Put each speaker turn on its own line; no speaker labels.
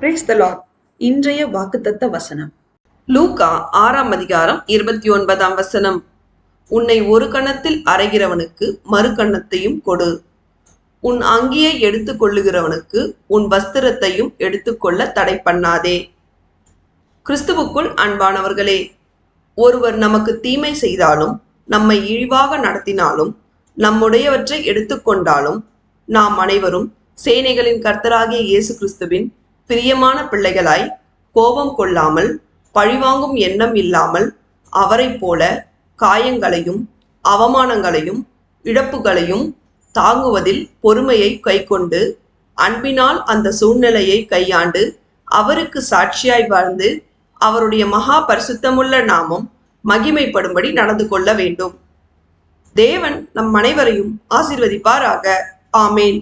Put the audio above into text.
Brace த Lord இன்றைய வாக்குத்தத்த வசனம். லூகா ஆறாம் அதிகாரம் இருபத்தி ஒன்பதாம் வசனம். உன்னை ஒரு கணத்தில் அறைகிறவனுக்கு மறுகனத்தையும் கொடு. உன் அங்கியை எடுத்துக் கொள்ளுகிறவனுக்கு உன் வஸ்திரத்தையும் எடுத்துக்கொள்ள தடை பண்ணாதே. கிறிஸ்துவுக்குள் அன்பானவர்களே ஒருவர் நமக்கு தீமை செய்தாலும் நம்மை இழிவாக நடத்தினாலும் நம்முடையவற்றை எடுத்துக்கொண்டாலும் நாம் அனைவரும் சேனைகளின் கர்த்தராகிய இயேசு கிறிஸ்துவின் பிரியமான பிள்ளைகளாய் கோபம் கொள்ளாமல் பழிவாங்கும் எண்ணம் இல்லாமல் அவரைப் போல காயங்களையும் அவமானங்களையும் இழப்புகளையும் தாங்குவதில் பொறுமையை கைக்கொண்டு அன்பினால் அந்த சூழ்நிலையை கையாண்டு அவருக்கு சாட்சியாய் வாழ்ந்து அவருடைய மகா பரிசுத்தமுள்ள நாமம் மகிமைப்படும்படி நடந்து கொள்ள வேண்டும். தேவன் நம் அனைவரையும் ஆசீர்வதிப்பாராக. ஆமேன்.